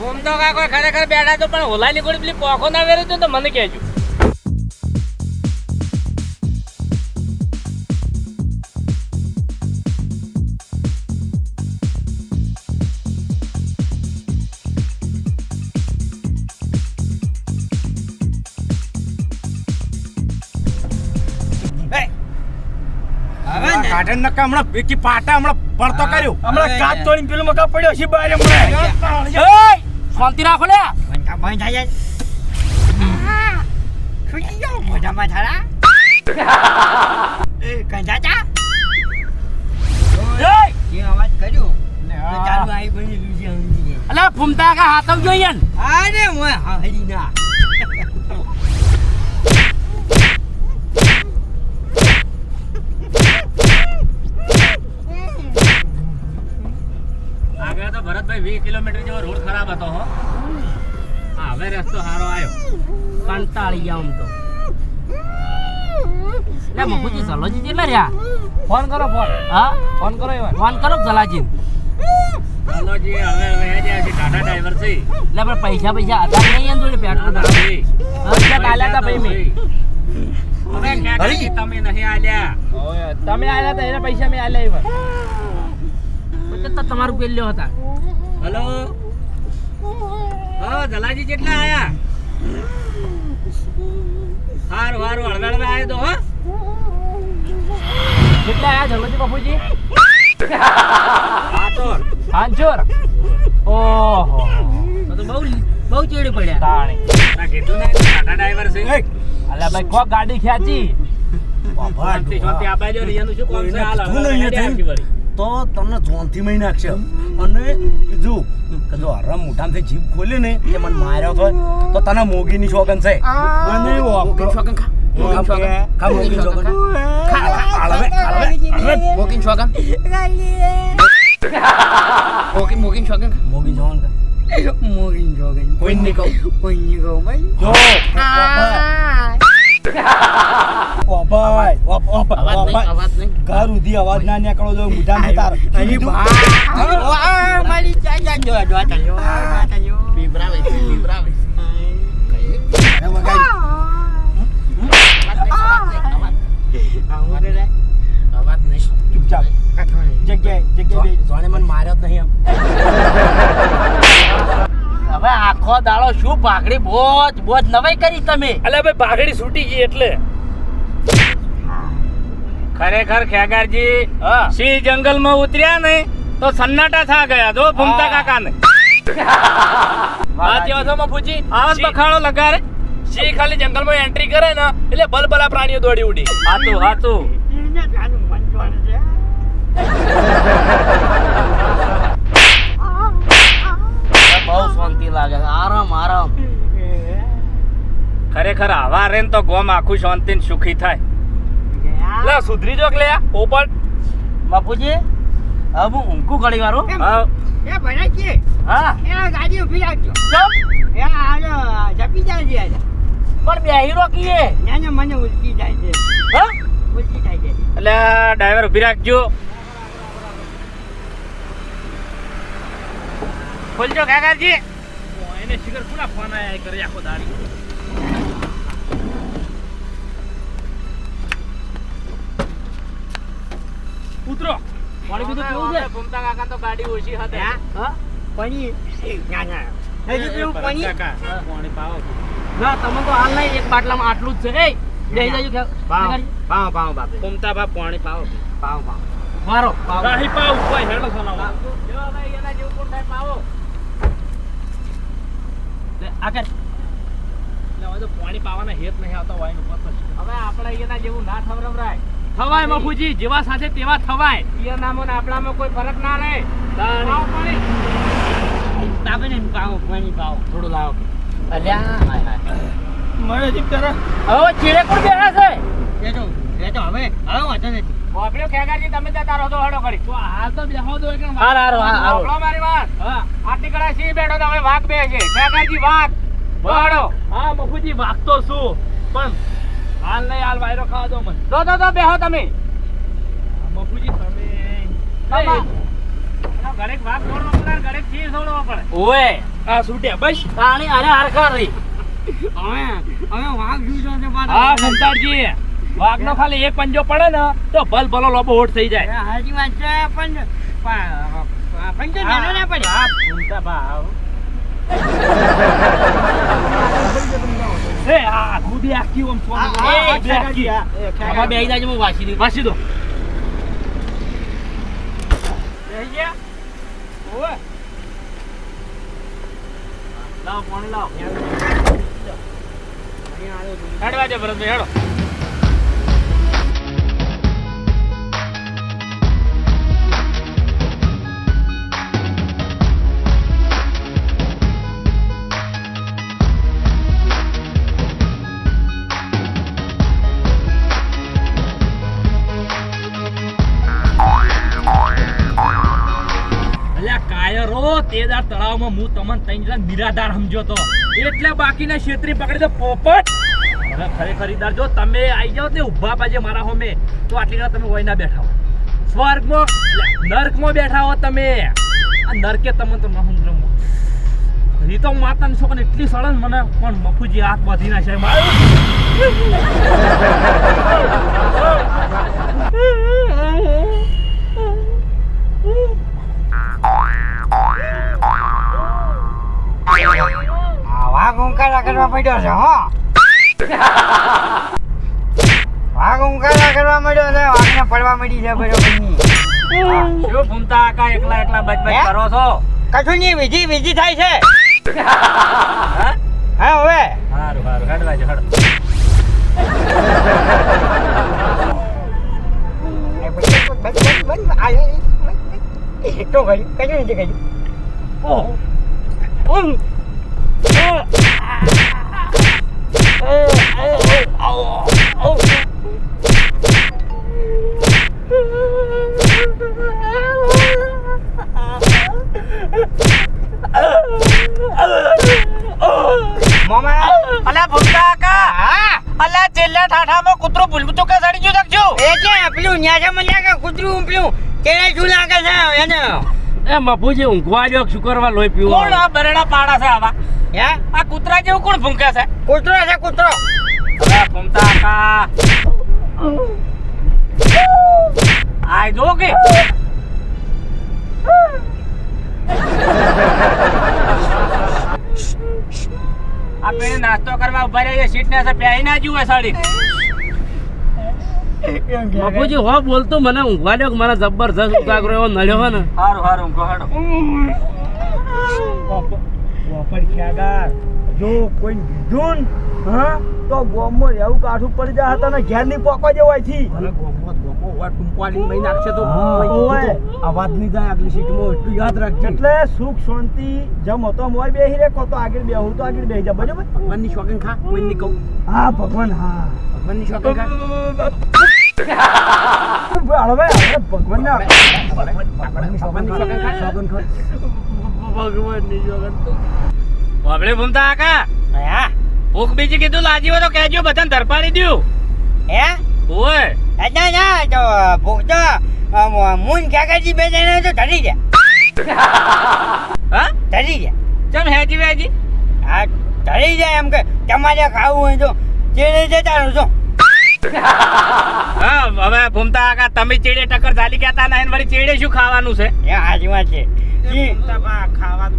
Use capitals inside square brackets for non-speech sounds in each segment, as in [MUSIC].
ઓમ તો કાકો ખરેખર બેઠા તો પણ હોલાની ગોળી પેલી પોખો ના વેરી તો મને કહેજો. કાઢન નકા હમણાં ભીકી પાટા હમણાં પડતો કર્યો. હમણાં કાચ તોડીને પેલું મકા પડ્યો છે બહાર હમણાં. શાંતિ રાખો લે. બંધ થઈ જાય ખુશી જાઓ મોઢામાં થાળા [LAUGHS] એ કંજાચા જે અવાજ કર્યો. ચાલુ આવી બની અલા ફૂમતા કા હાથમ જોઈએ અરે મોય હા હરી ના. તો ભરતભાઈ વીસ કિલોમીટર જેવો રોડ ખરાબ હતો હો. હા હવે રસ્તો સારો આવ્યો કંટાળી ગયા આમ તો. લે મફુજી સલોજી કેટલા રહ્યા? ફોન કરો ફોન. હા? ફોન કરો એવા. ફોન કરો સલાજી સલોજી હવે હવે જાય છે ટાટા ડ્રાઈવર છે. લે પણ પૈસા પૈસા હતા નહીં એમ જોડે પેટ્રોલ ધરાવે હા કાલ્યા હતા ભાઈ મેં. તમે નહીં આલ્યા. તમે આલ્યા હતા એના પૈસા મેં આલ્યા એવા. તો તમારું પેલ્યો હતા. હેલો? હા જલાજી કેટલા આયા? હારું હારું હળવે હળવે આયા તો હો. કેટલા આયા જલાજી બાપુજી? [LAUGHS] હાચોર હાંચોર? ઓહો. તો બહુ બહુ ચેડી પડ્યા. તાણી. આ કીધું ને ટાટા ડ્રાઈવર છે. અલ્યા ભાઈ કો ગાડી ખેંચી. [LAUGHS] શાંતિ શાંતિ આ બાજુ ને એનું શું કોમ છે? હાલ તો તમને જોનથી મહી નાખશે. અને બીજું કે જો હરામ મોઢામાંથી જીભ ખોલી ને કે મને માર્યો તો તો તને મોગીની શોગન છે. અને મોગીન શોગન ખા. મોગીન શોગન. ખા ખા, હળવે. મોગીન શોગન. મોગીન મોગીન શોગન મોગી. મોગીન કોઈ નહીં કહું? કોઈ નહીં કહું ભાઈ? જો. ઓભાઈ ઓપ ઓપ અવાજ નહીં ઘર ઉધી અવાજ ના નીકળો જો મોઢામાંથી તાર અરે બા મારી ચા ચા જો જો ચાલ્યો ચાલ્યો બીબરાવે છે, બીબરાવે છે. અને વગાડી. આવું રે અવાજ નહીં ચૂપચાપ જગ્યાએ જગ્યાએ જોણે મને માર્યો જ નહીં એમ આખો દાડો શું ભાગડી બોજ બોજ નવાઈ કરી તમે? અલે ભાઈ ભાગડી છૂટી ગઈ એટલે. ખરેખર ખેગારજી સિંહ જંગલમાં ઉતર્યા ને તો સન્નાટા થા ગયા જો ભૂમતા કાકા ને વાત એવો છો ફૂજી આવાજ બખાડો લગારે સિંહ ખાલી જંગલમાં એન્ટ્રી કરે ને એટલે બલબલા પ્રાણીઓ દોડી ઉડી. હાતું હાતું [LAUGHS] એને જાનું મન જોડે છે બહુ શાંતિ લાગે છે. આરામ આરામ. ખરેખર આવા રે તો ગોમ આખું શાંતિ ને સુખી થાય. લે સુધરી જો લે પોપટ. બાપુજી હવે હું ઊંઘું ઘડી વારો એ ભણા કે હા. એ ગાડી ઊભી રાખજો. એ આજો જપી જાય છે આજે. પણ બે હીરો કીએ. ના ના મને ઉલટી જાય છે. હા? ઉલટી થાય છે. એટલે ડ્રાઈવર ઊભી રાખજો. ખોલજો કાકાજી. એને શિખર પૂરા ફોન આયા કરે આખો દારી ઉતરો પાણી બીજું કેવું છે? ભૂમતા કાકા તો ગાડી ઓછી હતી. હા? પાણી ના ના. હજુ પેલું પનીર? પાણી પાવો. ના તમે તો હાલ નહીં એક બાટલામાં આટલું જ છે. એ બેહી જાજો કે પાવ. પાવ પાવ બાપે. ભૂમતા બા પાણી પાવો. પાવ પાવ. મારો ગાહી પાવ કોઈ હેડો સોનાવા જો ભાઈ એના જેવું કોણ થાય પાવો. લે આ હવે તો પાણી પાવાના હેત નહીં આવતા હોય ઉપર પછી હવે આપણે એના જેવું ના થવરવરાય થવાય મફુજી જેવા સાથે તેવા થવાય. ઈ નામો ને આપણામાં કોઈ ફરક ના રહે. પાવો પાણી. તાપે ને પાવ પાણી પાવ. થોડું લાવો. અલ્યા હાય હાય. મને જીભ તારા? હવે ચીડે કોણ બેઠા છે? એ તો હવે હવે વાંધો નથી. વાપર્યો ખેગારજી તમે જતા રહો તો હડો કરી. તો હાલ તો બેહો દો એક હાર હાર હાર. હાર મારી વાત. હા. આટલી કડા સિંહ બેઠો તો હવે વાઘ બે છે ખેગારજી વાઘ. બહાડો હા મફુજી વાઘ તો શું? પણ હાલ નહીં હાલ વાયરો ખાવા દો મને. દો દો દો બેહો તમે. મફુજી તમે ઘરે વાઘ દોડવો પડે ઘરે સિંહ દોડવો પડે. ઓએ આ છૂટે બસ. તાણી અરે હરખા રહી અમે અમે વાઘ જોઈતો છે હા ભૂમતાડજી વાઘનો ખાલી એક પંજો પડે ને તો ભલ ભલો લોબો હોટ થઈ જાય હાજી વાત છે પણ તો નાનો ના પડે હા, ભૂમતા ભાવ. [LAUGHS] એ આ ખુદી આખી ઓમ સોનું. હા, હા, એ બે આખી. આમાં બેહી જાય હું વાસી દઉં વાસી દો બેહી ગયા? ઓવે. લાવ પાણી લાવો હેડવા દે ભરતભાઈ હેડો તળાવમાં હું તમને ત્રણ જણા નિરાધાર સમજો તો. એટલે બાકીના છેતરી પકડી તો પોપટ. ખરે ખરીદાર, જો તમે આવી જાઓ ને ઊભા પાજે મારા હોમે, તો આટલી ઘણા તમે વયના બેઠા હો. સ્વર્ગમાં નર્કમાં બેઠા હો તમે. આ નર્કે તમે તો ન સમજો રીતો માતાની છોકરાને, એટલી સળન મને પણ મફુજી હાથ બાંધી નાખે મારું. વાઘ ઉંકારા કરવા પડ્યો છે હો વાઘ ઉંકારા કરવા મળ્યો છે વાઘને પડવા મળી છે બરોબર શું ભૂમતા આકા એકલા એકલા બચ બચ હે? કરો છો કશું નહીં વિધિ વિધિ થાય છે હા હવે સારું સારું હેડવા જો હેડો તો કર્યું નથી કર્યું ઓહો Oh, oh, oh, oh. એ મફુજી ઊંઘવા જો શું કરવા લોહી કોણ આ બરડા પાડા છે આવા? હે? આ કૂતરા જેવું કોણ ભૂંકે છે? કૂતરો છે કૂતરો. અરે ભૂમતા કા? આય જો કે. આ પેલી નાસ્તો કરવા ઊભા રહીએ સીટ ને પ્યાઈ ના જુએ સાડી. મફુજી હો બોલતો મને ઊંઘવા દો મને જબરજસ્ત [LAUGHS] ઉતાગરો એવો નડ્યો હે ને. હારું હારું હાડો વાપર ખ્યાગાર જો કોઈ કીધું હા તો ગોમમાં એવું કાઠું પડી જાય હતા ને ઘેરની પોકો જેવો અહીંથી અવાજ નહીં જાય આગલી સીટમાં એટલું યાદ રાખજો. એટલે સુખ શાંતિ જમ હતો મોય બેહી રે કો તો આગળ બેહું તો આગળ બેહી જા બરાબર? ભગવાનની શોખીન ખા કોઈ નહીં કહું. હા ભગવાન હા. ભગવાન ને. બાબડે ભૂમતા હા ભૂખ બીજી કીધું લાજી તો કહેજો બધાને ધરપાડી દ્યું હે ઓય ના ભૂખ તો મૂન કાકાજી બે જણા તો ધરી ગયા હા ધરી ગયા ચમ હેજી વેજી હા ધરી જાય એમ કે તમારે ખાવું હોય તો ચેડે જતા રહો [LAUGHS] હા હવે ભૂમતા આકા તમે ચેડે ટક્કર ચાલી ગયા તા ને વળી ચેડે શું ખાવાનું છે? એ હાજી વાત છે. ખાવાનું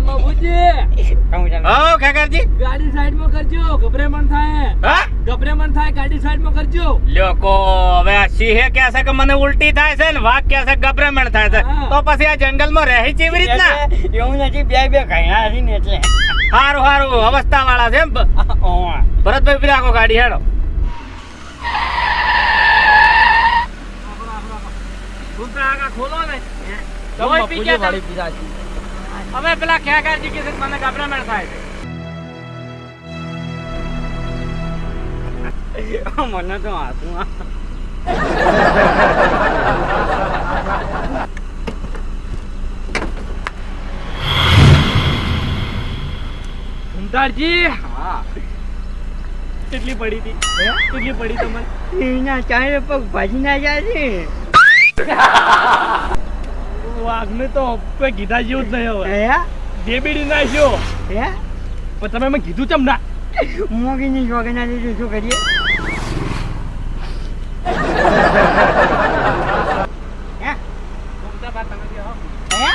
મફુજી. કહું તમને. હો ખેકરજી ગાડી સાઈડમાં કરજો ગભરેમણ થાય. હા? ગભરેમણ થાય ગાડી સાઈડમાં કરજો. લોકો હવે આ સિંહે કહે છે કે મને ઉલટી થાય છે ને વાઘ કહે છે મન થાય છે. તો પછી આ જંગલમાં રહી એવી રીતના? એવું નથી બે બે ઘણા છે ને એટલે. હારું હારું અવસ્થા વાળા છે એમ. [LAUGHS] ભરતભાઈ રાખો ગાડી હેડો. ભૂમતા ખોલો ને. દવાઈ પી ગયા પીધા હવે પેલા ખેગારજી કે મને ગભરામણ થાય છે. [LAUGHS] મને તો હાથું ભૂમતાજી કેટલી પડી હતી? કેટલી પડી તમને? ચારે પગ ભાજી ના જાય છે. વાઘને તો કોઈ કીધા જેવું જ નહીં હવે. હે? ડેબીડી નાખ્યો હે? પણ તમે મને કીધું ચમ ના. મોગીની શોખના લીધું શું કરીએ? હે? હે?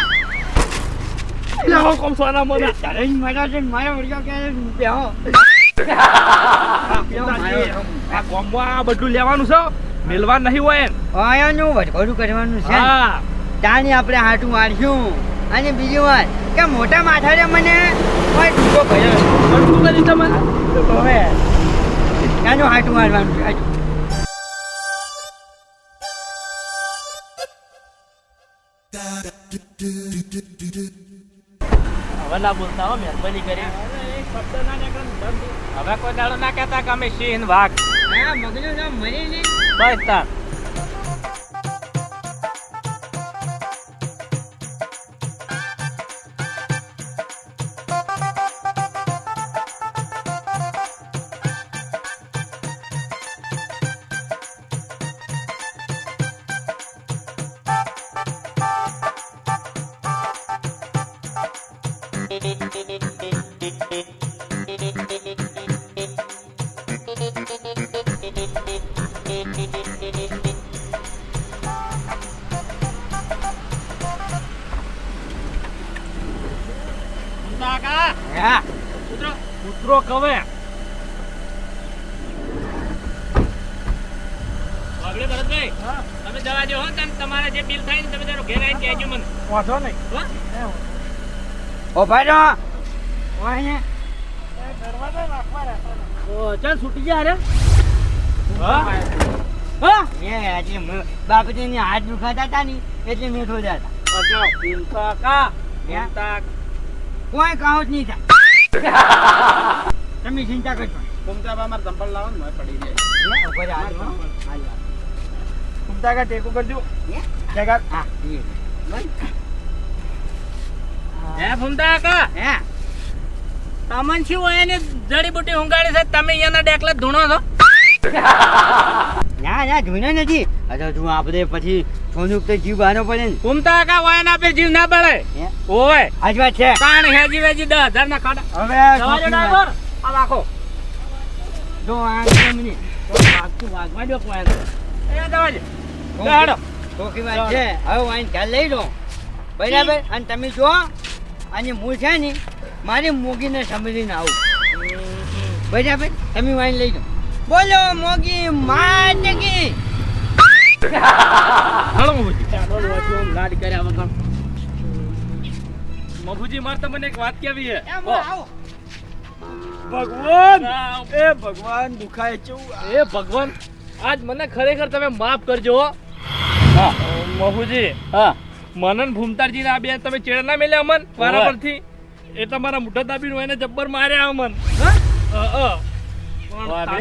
કોમ સોના મને. તારે મારા છે મારા વળગ્યા ક્યારે બેહો આ કોમમાં બધું લેવાનું છે. મેલવા નહીં હોય એમ. આયાનું વટકોડું કરવાનું છે. હા. તાની આપણે હાટું વાળશું. અને બીજી વાત કે મોટા માથારે મને કોઈ ટૂંકો કર્યો શું કરી તમે હવે ત્યાંનું હાટું મારવાનું છે. હવે ના બોલતા હો મહેરબાની કરી. હવે કોઈ દાડો ના કહેતા કે અમે સિંહ વાઘ. હા મરી નામ મરી ને બસ તાર કૂતરો કૂતરો કવે. ભરતભાઈ તમે જવા દો હો તને તમારે જે બિલ થાય ને તમે તારો ઘેર આવીને કહેજો મને. વાંધો નહીં. ઓ ભાઈ ઓય ને ઓ ચાલ છૂટી જા રે. હા? આજે બાપજીની હાથ દુખાતા હતા ને એટલે મેં જતા હતા કોઈ જ નહીં થાય. [LAUGHS] તમે ચિંતા કરશો ઘૂમતા બા મારે લાવો ને પડી જાય? ઉપર હાથ હો. હાલ, હાલ. ઘૂમતા કા ટેકો કરજો. હે? હા, હે. ફૂમતા હે? તમને શું હોય એને જડીબુટી ઊંઘાડી છે? તમે અહીંયાના ડેકલા ધૂણો છો? [LAUGHS] ના ના જોઈને નથી. અચ્છા તું આપણે પછી સોનુક તો જીવ બહાર પડે ને. ફૂમતા કા હોય ના પે જીવ ના બળે. હે? ઓય આજ વાત છે. કાણ હે જીવ જી 10000 ના ખાડા. હવે દો ડ્રાઈવર આ રાખો. જો આ બે મિનિટ. વાગતું વાગવા દો કોઈ. એ જવા દે. હેડો વાત છે. હવે વાઈન ચાલ લઈ લો. બરાબર? અને તમે જો અને મૂળ છે ને મારી મોગીને સમજીને આવું. બરાબર? તમે વાઈન લઈ લો. બોલો મોગી માતકી. હળો મફુજી લાડ કર્યા વગર મફુજી મારે તમને એક વાત કેવી છે? આવો. ભગવાન! એ ભગવાન દુખાય છું એ ભગવાન આજ મને ખરેખર તમે માફ કરજો હો. હા. મફુજી હા. મનન ભૂમતારજી ના બે તમે ચેડા ના મેલ્યા અમન? ઓવે. પરથી? એ તમારા મુઠ્ઠા નું એને જબ્બર માર્યા અમન. વાગ્યો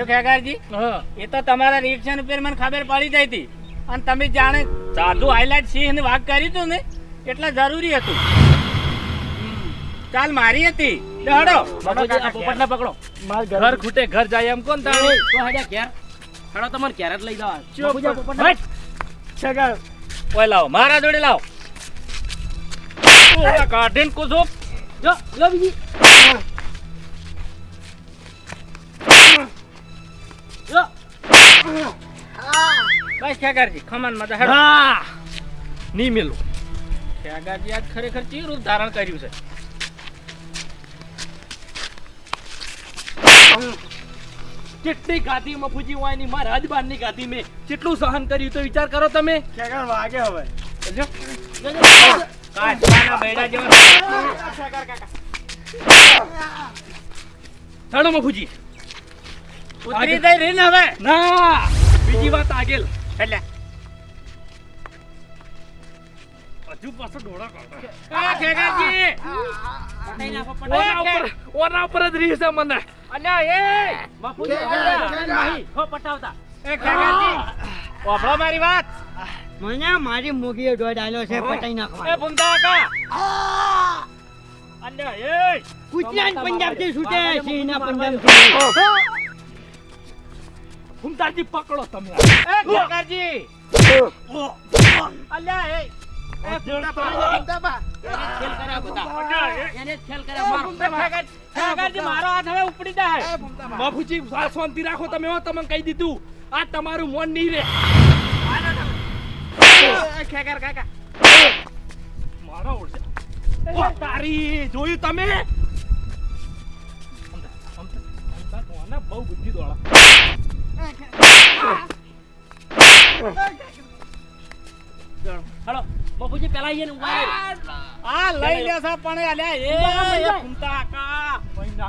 ખેગારજી. એ તો તમારા રિએક્શન ઉપર મને ખબર પડી જઈ હતી. અને તમે જાણે સાદું હાઇલાઇટ સિંહ ને વાઘ કર્યું ને એટલે જરૂરી હતું. ચાલ મારી હતી. હેડો પોપટને પકડો. ઘર ખૂટે ઘર જાય એમ કોણ તાણે? તો હેડ્યા ઘેર. હેડો તમારે ઘેર જ લઈ જવા. ચૂપ બાપુજી, પોપટને- છગા. ઓય લાવો. મારા જોડે લાવો. ઓલા કાઢીને કૂદો. જો લો બીજી. બસ ખેગારજી ખમાનમાં હેડો. હા. નહીં મેલું. ખેગારજી આજ ખરેખર ચી રૂપ ધારણ કર્યું છે? કેટલી ગાદી મફુજી વાયની મારા જ બારની ગાદી મેં કેટલું સહન કર્યું તો વિચાર કરો તમે. કાચવાના બૈડા જેવા. ચાલો મફુજી. ઉતરી જઈ રહી ને હવે. ના! બીજી વાત આગેલ. એટલે. હજુ પાછો ડોળા કાઢો. આ ખેગારજી પટાઈ નાખો પટાઈ નાખો ઓના ઉપર જ રીહ છે મને. અલ્યા એ. બાપુજી નહીં હો પટાવતા. એ ખેગારજી ઓફળો મારી વાત. મને મારી મોગીએ દોડ આલ્યો છે પટાઈ એ નાખવા ભૂમતા કાકા. અલ્યા એ. ગુજરાત પંજાબથી છૂટે સિંહના પંજાબથી ઘૂમતાજી પકડો તમે. એ ખેગારજી અલ્યા એ ખેલ કર્યા બધા એને જ ખેલ કર્યા મારો. ખેગારજી, મારો હાથ હવે ઉપડી જાય. બાપુજી શા- શાંતિ રાખો તમે હો, તમને કહી દીધું. આ તમારું મન નહીં રે. મારો તારી જોયું તમે? બહુ બુદ્ધિ દોડા. હાલો બાપુજી પેલા અહીંયા ઊભા રહો. આ લઈ લે છે પણ અલ્યા એ એ ફૂમતા કાકા.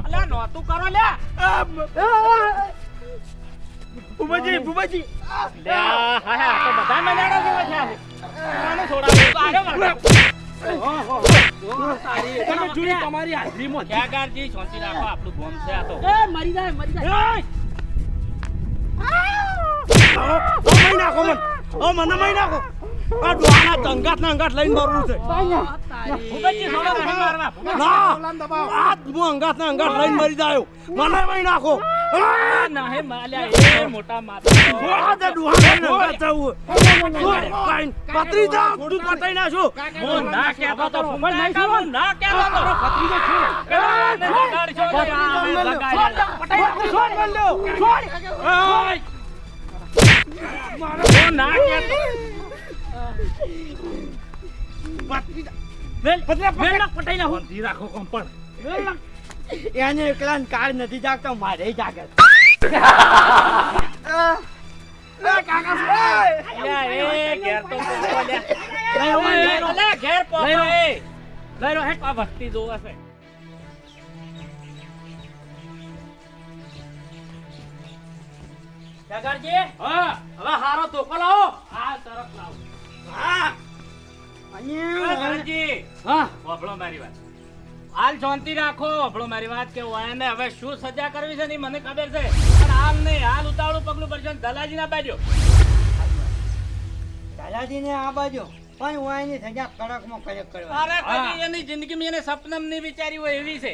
અલ્યા નોતું કરો લે બુબાજી બુબાજી લે હા હા તો બધા મજાડા જેવા છે. તમે જોયું તમારી હાજરીમાં ખેગારજી શાંતિ રાખો આપણું બોમ્બ છે આ તો. મરી જાય મરી જાય. મહી નાખો મન ઓ મને મહી નાખો આ ડોહાના તંગાત ના લઈને મરવું છે આ હું અંગાત ના મરી જાયો મને મહી નાખો આ ના રાખો નાખ. એને એકલા કાર નથી જાગતો મારે જાગે ઘેર તો લઈ લો હેઠ આ વસ્તી જોવે છે. ખેગારજી હા, હવે હારો ધોકો લાવો. આ તરફ લાવો. હા. એ હા હોભળો મારી વાત. હાલ શાંતિ રાખો. આપણો મારી વાત કે ઓયાને હવે શું સજા કરવી છે ને ઈ મને ખબર છે. પણ હાલ નહીં હાલ ઉતાવળું પગલું પડશે દલાજી ના બાજુ. દાદાજીને આ બાજુ. પણ એની સજા કડકમાં કડક કરવા. અરે એની જિંદગીમાં એને સપનમ નહીં વિચારી હોય એવી છે.